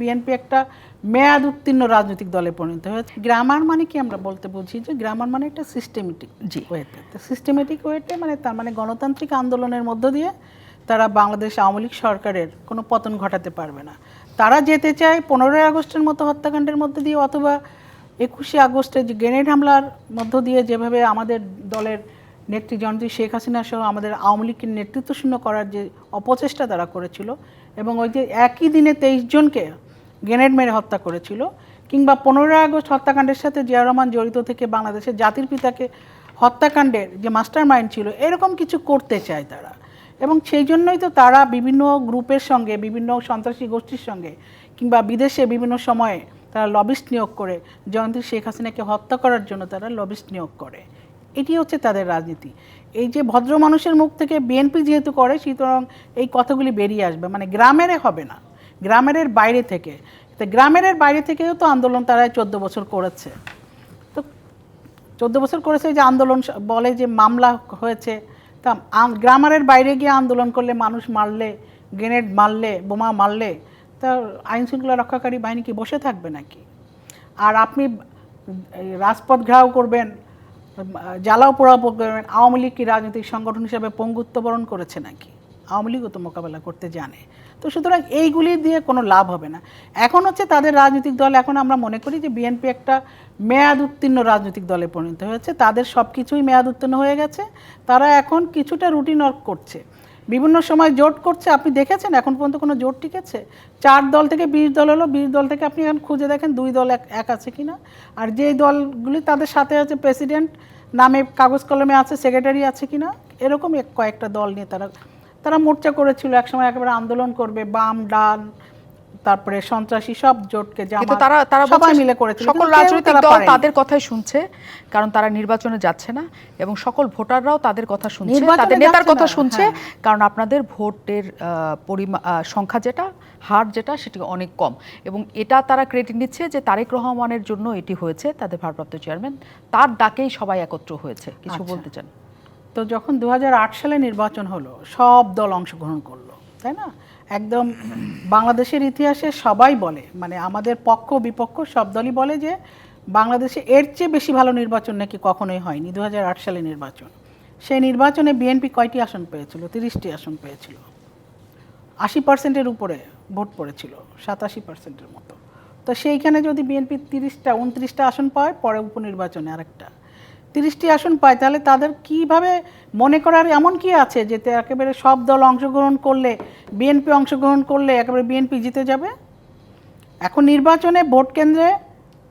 BNP একটা মেয়াদ উত্তীর্ণ রাজনৈতিক দলে পরিণত হয়েছে। গ্রামার মানে কি আমরা বলতে বুঝি যে গ্রামার মানে একটা সিস্টেমেটিক জি। ওয়েতে তো সিস্টেমেটিক ওয়েতে মানে তার মানে গণতান্ত্রিক আন্দোলনের মধ্য দিয়ে তারা বাংলাদেশ আওয়ামী লীগ সরকারের কোনো পতন ঘটাতে পারবে না। তারা যেতে চায় পনেরোই আগস্টের মতো হত্যাকাণ্ডের মধ্যে দিয়ে অথবা একুশে আগস্টে যে গ্রেনেড হামলার মধ্য দিয়ে যেভাবে আমাদের দলের নেত্রী জনত্রী শেখ হাসিনা সহ আমাদের আওয়ামী লীগকে নেতৃত্ব শূন্য করার যে অপচেষ্টা তারা করেছিল এবং ওই যে একই দিনে তেইশ জনকে গ্রেনেড মেরে হত্যা করেছিল, কিংবা পনেরোই আগস্ট হত্যাকাণ্ডের সাথে জিয়া রহমান জড়িত থেকে বাংলাদেশের জাতির পিতাকে হত্যাকাণ্ডের যে মাস্টার মাইন্ড ছিল, এরকম কিছু করতে চায় তারা। এবং সেই জন্যই তো তারা বিভিন্ন গ্রুপের সঙ্গে, বিভিন্ন সন্ত্রাসী গোষ্ঠীর সঙ্গে, কিংবা বিদেশে বিভিন্ন সময়ে তারা লবিস্ট নিয়োগ করে, জয়ন্তী শেখ হাসিনাকে হত্যা করার জন্য তারা লবিস্ট নিয়োগ করে। এটি হচ্ছে তাদের রাজনীতি। এই যে ভদ্র মানুষের মুখ থেকে বিএনপি যেহেতু করে, সুতরাং এই কথাগুলি বেরিয়ে আসবে মানে গ্রামের হবে না। গ্রামের বাইরে থেকে। তো গ্রামের বাইরে থেকেও তো আন্দোলন তারা চোদ্দ বছর করেছে। তো চোদ্দ বছর করেছে যে আন্দোলন বলে যে মামলা হয়েছে। তা গ্রামারের বাইরে গিয়ে আন্দোলন করলে মানুষ মারলে, গ্রেনেড মারলে, বোমা মারলে, তা আইন শৃঙ্খলা রক্ষাকারী বাহিনী কি বসে থাকবে নাকি? আর আপনি রাজপথ ঘেরাও করবেন জ্বালাও পোড়াও করবেন, আওয়ামী লীগ কি রাজনৈতিক সংগঠন হিসেবে পঙ্গুত্ব বরণ করেছে নাকি? আওয়ামী লীগও তো মোকাবেলা করতে জানে। তো সুতরাং এইগুলি দিয়ে কোনো লাভ হবে না। এখন হচ্ছে তাদের রাজনৈতিক দল, এখন আমরা মনে করি যে বিএনপি একটা মেয়াদ উত্তীর্ণ রাজনৈতিক দলে পরিণত হয়েছে। তাদের সব কিছুই মেয়াদ উত্তীর্ণ হয়ে গেছে। তারা এখন কিছুটা রুটিন ওয়ার্ক করছে। বিভিন্ন সময় জোট করছে। আপনি দেখেছেন এখন পর্যন্ত কোনো জোট টিকেছে? চার দল থেকে বিশ দল হলো। বিশ দল থেকে আপনি এখন খুঁজে দেখেন দুই দল এক আছে কিনা। আর যেই দলগুলি তাদের সাথে আছে প্রেসিডেন্ট, নামে কাগজ কলমে আছে, সেক্রেটারি আছে কি না এরকম কয়েকটা দল নিয়ে তারা তারা মোর্চা করেছিল একসময় একেবারে আন্দোলন করবে বাম ডান তারপরে সন্ত্রাসী সব জোটকে কিন্তু তারা তারা সবাই মিলে করেছিল সকল রাজনৈতিক দল তাদের কথাই শুনছে কারণ তারা নির্বাচনে যাচ্ছে না এবং সকল ভোটাররাও তাদের কথা শুনছে তাদের নেতার কথা শুনছে হ্যাঁ। কারণ আপনাদের ভোটের পরিমাণ সংখ্যা যেটা হার যেটা সেটি অনেক কম এবং এটা তারা ক্রেডিট নিচ্ছে যে তারেক রহমানের জন্য এটি হয়েছে তাদের ভারপ্রাপ্ত চেয়ারম্যান তার ডাকেই সবাই একত্র হয়েছে কিছু আচ্ছা। বলতে চান তো যখন দু হাজার আট সালে নির্বাচন হলো, সব দল অংশগ্রহণ করল, তাই না? একদম বাংলাদেশের ইতিহাসে সবাই বলে মানে আমাদের পক্ষ বিপক্ষ সব দলই বলে যে বাংলাদেশে এর চেয়ে বেশি ভালো নির্বাচন নাকি কখনোই হয়নি দু হাজার আট সালে নির্বাচন। সেই নির্বাচনে বিএনপি কয়টি আসন পেয়েছিল? তিরিশটি আসন পেয়েছিল। আশি পার্সেন্টের উপরে ভোট পড়েছিল, সাতাশি পার্সেন্টের মতো। তো সেইখানে যদি বিএনপি তিরিশটা, উনত্রিশটা আসন পায়, পরে উপনির্বাচনে আরেকটা। তিরিশটি আসন পায়, তাহলে তাদের কীভাবে মনে করার এমন কি আছে যে একেবারে সব দল অংশগ্রহণ করলে, বিএনপি অংশগ্রহণ করলে একেবারে বিএনপি জিতে যাবে? এখন নির্বাচনে ভোট কেন্দ্রে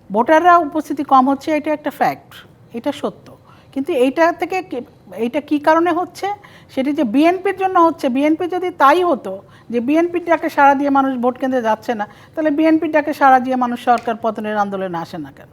ভোটাররা উপস্থিতি কম হচ্ছে, এটা একটা ফ্যাক্ট এটা সত্য। কিন্তু এইটা থেকে এইটা কি কারণে হচ্ছে? সেটি যে বিএনপির জন্য হচ্ছে, বিএনপি যদি তাই হতো যে বিএনপির ডাকে সাড়া দিয়ে মানুষ ভোট কেন্দ্রে যাচ্ছে না, তাহলে বিএনপির ডাকে সাড়া দিয়ে মানুষ সরকার পতনের আন্দোলনে আসে না কেন?